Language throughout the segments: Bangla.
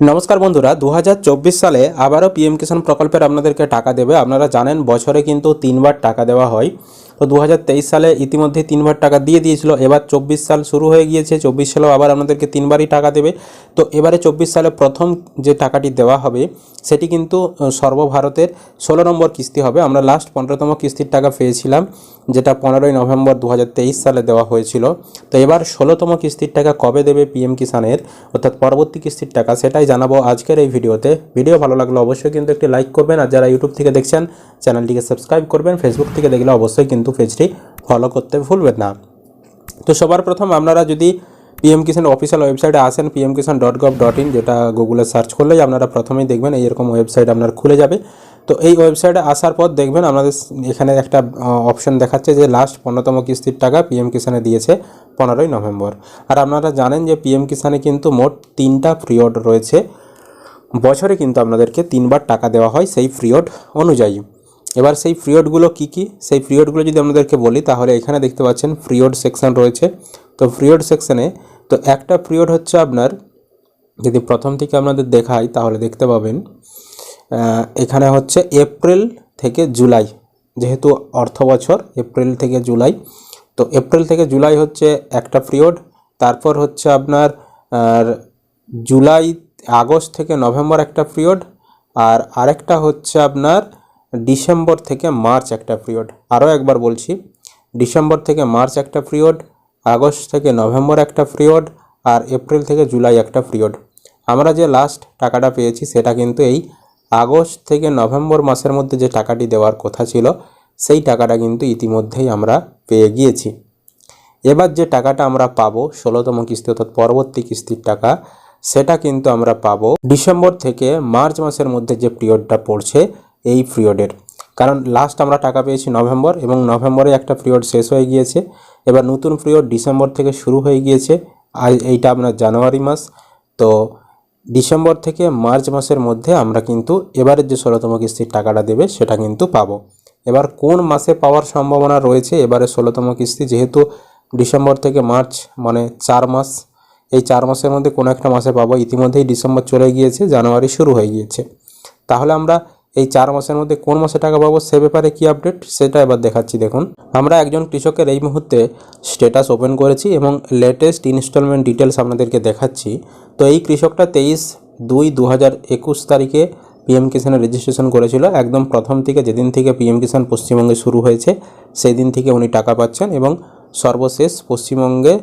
নমস্কার বন্ধুরা দু হাজার চব্বিশ সালে আবারও পিএম কিষাণ প্রকল্পের আপনাদেরকে টাকা দেবে। আপনারা জানেন বছরে কিন্তু তিনবার টাকা দেওয়া হয়। তো দু হাজার তেইশ সালে ইতিমধ্যে তিনবার টাকা দিয়ে দিয়েছিল। এবার চব্বিশ সাল শুরু হয়ে গিয়েছে। চব্বিশ সালেও আবার আপনাদেরকে তিনবারই টাকা দেবে। তো এবারে চব্বিশ সালে প্রথম যে টাকাটি দেওয়া হবে, সেটি কিন্তু সর্বভারতের ষোলো নম্বর কিস্তি হবে। আমরা লাস্ট পনেরোতম কিস্তির টাকা পেয়েছিলাম, যেটা পনেরোই নভেম্বর দু হাজার তেইশ সালে দেওয়া হয়েছিল। তো এবার ষোলোতম কিস্তির টাকা কবে দেবে পিএম কিষাণের, অর্থাৎ পরবর্তী কিস্তির টাকা, সেটাই জানাব আজকের এই ভিডিওতে। ভিডিও ভালো লাগলে অবশ্যই কিন্তু একটি লাইক করবেন। আর যারা ইউটিউব থেকে দেখছেন, চ্যানেলটিকে সাবস্ক্রাইব করবেন। ফেসবুক থেকে দেখলে অবশ্যই কিন্তু পেজটি ফলো করতে ভুলবেন না। তো সবার প্রথম আপনারা যদি পিএম কিষাণ অফিসিয়াল ওয়েবসাইটে আসেন PM Kisan dot gov dot in যেটা গুগলে সার্চ করলেই আপনারা প্রথমেই দেখবেন এই এরকম ওয়েবসাইট আপনার খুলে যাবে। তো এই ওয়েবসাইটে আসার পর দেখবেন আপনাদের এখানে একটা অপশন দেখাচ্ছে যে লাস্ট পনেরোতম কিস্তির টাকা পিএম কিষাণে দিয়েছে পনেরোই নভেম্বর। আর আপনারা জানেন যে পিএম কিষাণে কিন্তু মোট তিনটা পিরিয়ড রয়েছে। বছরে কিন্তু আপনাদেরকে তিনবার টাকা দেওয়া হয় সেই পিরিয়ড অনুযায়ী। এবার সেই ফ্রিওডগুলো কী কী? সেই পিরিয়ডগুলো যদি আপনাদেরকে বলি, তাহলে এখানে দেখতে পাচ্ছেন ফ্রিওড সেকশন রয়েছে। তো পিরিয়ড সেকশনে তো একটা পিরিয়ড হচ্ছে আপনার, যদি প্রথম থেকে আপনাদের দেখাই, তাহলে দেখতে পাবেন এখানে হচ্ছে এপ্রিল থেকে জুলাই, যেহেতু অর্থ বছর, এপ্রিল থেকে জুলাই। তো এপ্রিল থেকে জুলাই হচ্ছে একটা পিরিয়ড তারপর হচ্ছে আপনার জুলাই আগস্ট থেকে নভেম্বর একটা পিরিয়ড আর আরেকটা হচ্ছে আপনার ডিসেম্বর থেকে মার্চ একটা পিরিয়ড। আরও একবার বলছি, ডিসেম্বর থেকে মার্চ একটা পিরিয়ড, আগস্ট থেকে নভেম্বর একটা পিরিয়ড, আর এপ্রিল থেকে জুলাই একটা পিরিয়ড। আমরা যে লাস্ট টাকাটা পেয়েছি সেটা কিন্তু এই আগস্ট থেকে নভেম্বর মাসের মধ্যে যে টাকাটি দেওয়ার কথা ছিল, সেই টাকাটা কিন্তু ইতিমধ্যেই আমরা পেয়ে গিয়েছি। এবার যে টাকাটা আমরা পাবো, ষোলোতম কিস্তি অর্থাৎ পরবর্তী কিস্তির টাকা, সেটা কিন্তু আমরা পাবো ডিসেম্বর থেকে মার্চ মাসের মধ্যে যে পিরিয়ডটা পড়ছে এই পিরিয়ডের। কারণ লাস্ট আমরা টাকা পেয়েছি নভেম্বর এবং নভেম্বরে একটা পিরিয়ড শেষ হয়ে গিয়েছে। এবার নতুন পিরিয়ড ডিসেম্বর থেকে শুরু হয়ে গিয়েছে। আর এইটা আপনার জানুয়ারি মাস। তো ডিসেম্বর থেকে মার্চ মাসের মধ্যে আমরা কিন্তু এবারের যে ষোলোতম কিস্তির টাকাটা দেবে সেটা কিন্তু পাবো। এবার কোন মাসে পাওয়ার সম্ভাবনা রয়েছে এবারে ষোলোতম কিস্তি? যেহেতু ডিসেম্বর থেকে মার্চ মানে চার মাস, এই চার মাসের মধ্যে কোনো একটা মাসে পাবো। ইতিমধ্যেই ডিসেম্বর চলে গিয়েছে, জানুয়ারি শুরু হয়ে গিয়েছে। তাহলে আমরা এই চার মাসের মধ্যে কোন মাসে টাকা পাবো সে ব্যাপারে কি আপডেট সেটা এবার দেখাচ্ছি, দেখুন। আমরা একজন কৃষকের এই মুহূর্তে স্ট্যাটাস ওপেন করেছি এবং লেটেস্ট ইনস্টলমেন্ট ডিটেলস আপনাদেরকে দেখাচ্ছি। তো এই কৃষকটা তেইশ দুই দু তারিখে পিএম কিষানে রেজিস্ট্রেশন করেছিল। একদম প্রথম থেকে যেদিন থেকে পিএম কিষান পশ্চিমবঙ্গে শুরু হয়েছে সেই দিন থেকে উনি টাকা পাচ্ছেন এবং সর্বশেষ পশ্চিমবঙ্গে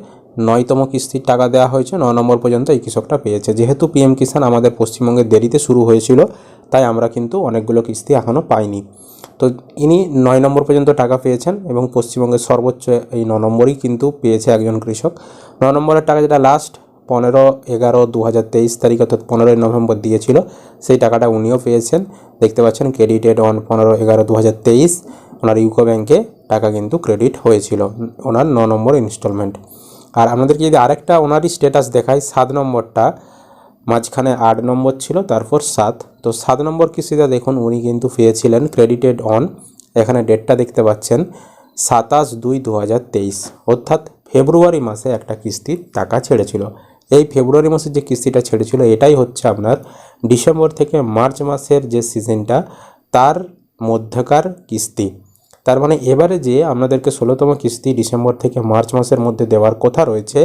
নয়তম কিস্তির টাকা দেওয়া হয়েছে। ন নম্বর পর্যন্ত এই কৃষকটা পেয়েছে। যেহেতু পিএম কিষান আমাদের পশ্চিমবঙ্গে দেরিতে শুরু হয়েছিল তাই আমরা কিন্তু অনেকগুলো কিস্তি এখনও পাইনি। তো ইনি নয় নম্বর পর্যন্ত টাকা পেয়েছেন এবং পশ্চিমবঙ্গের সর্বোচ্চ এই ন নম্বরই কিন্তু পেয়েছে একজন কৃষক। ন নম্বরের টাকা যেটা লাস্ট পনেরো এগারো দু হাজার তেইশ তারিখ অর্থাৎ পনেরোই নভেম্বর দিয়েছিল, সেই টাকাটা উনিও পেয়েছেন। দেখতে পাচ্ছেন ক্রেডিটেড অন পনেরো এগারো দু হাজার তেইশ, ওনার ইউকো ব্যাংকে টাকা কিন্তু ক্রেডিট হয়েছিল, ওনার ন নম্বর ইনস্টলমেন্ট আর আপনাদেরকে যদি আরেকটা ওনারই স্ট্যাটাস দেখায় সাত নম্বরটা মাঝখানে আট নম্বর ছিল, তারপর সাত। তো সাত নম্বর কিস্তিটা দেখুন উনি কিন্তু পেয়েছিলেন ক্রেডিটেড অন এখানে ডেটটা দেখতে পাচ্ছেন, সাতাশ দুই দু অর্থাৎ ফেব্রুয়ারি মাসে একটা কিস্তির টাকা ছেড়েছিল। এই ফেব্রুয়ারি মাসে যে কিস্তিটা ছেড়েছিল, এটাই হচ্ছে আপনার ডিসেম্বর থেকে মার্চ মাসের যে সিজনটা, তার মধ্যকার কিস্তি। তার মানে এবারে যে আপনাদেরকে ষোলোতম কিস্তি ডিসেম্বর থেকে মার্চ মাসের মধ্যে দেওয়ার কথা রয়েছে,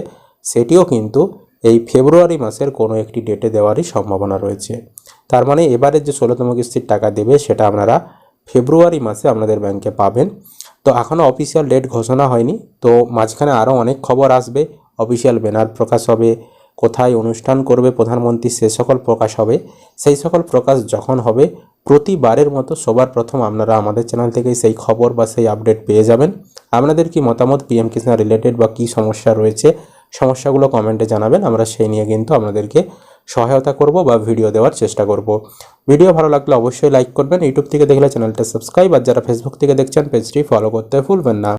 সেটিও কিন্তু এই ফেব্রুয়ারি মাসের কোনো একটি ডেটে দেওয়ারই সম্ভাবনা রয়েছে। তার মানে এবারে যে ষোলোতম কিস্তির টাকা দেবে সেটা আপনারা ফেব্রুয়ারি মাসে আপনাদের ব্যাংকে পাবেন। তো এখনও অফিসিয়াল ডেট ঘোষণা হয়নি। তো মাঝখানে আরও অনেক খবর আসবে। অফিসিয়াল ব্যানার প্রকাশ হবে, কোথায় অনুষ্ঠান করবে প্রধানমন্ত্রী সে সকল প্রকাশ হবে। সেই সকল প্রকাশ যখন হবে, প্রতিবারের মতো সবার প্রথম আপনারা আমাদের চ্যানেল থেকে সেই খবর বা সেই আপডেট পেয়ে যাবেন। আপনাদের কি মতামত, পিএম কিষাণ রিলেটেড বা কী সমস্যা রয়েছে? সমস্যাগুলো কমেন্টে জানাবেন, আমরা সেই নিয়ে কিন্তু আপনাদেরকে সহায়তা করব বা ভিডিও দেওয়ার চেষ্টা করব। ভিডিও ভালো লাগলে অবশ্যই লাইক করবেন, ইউটিউব থেকে দেখলে চ্যানেলটা সাবস্ক্রাইব, আর যারা ফেসবুক থেকে দেখছেন, পেজটি ফলো করতে ভুলবেন না।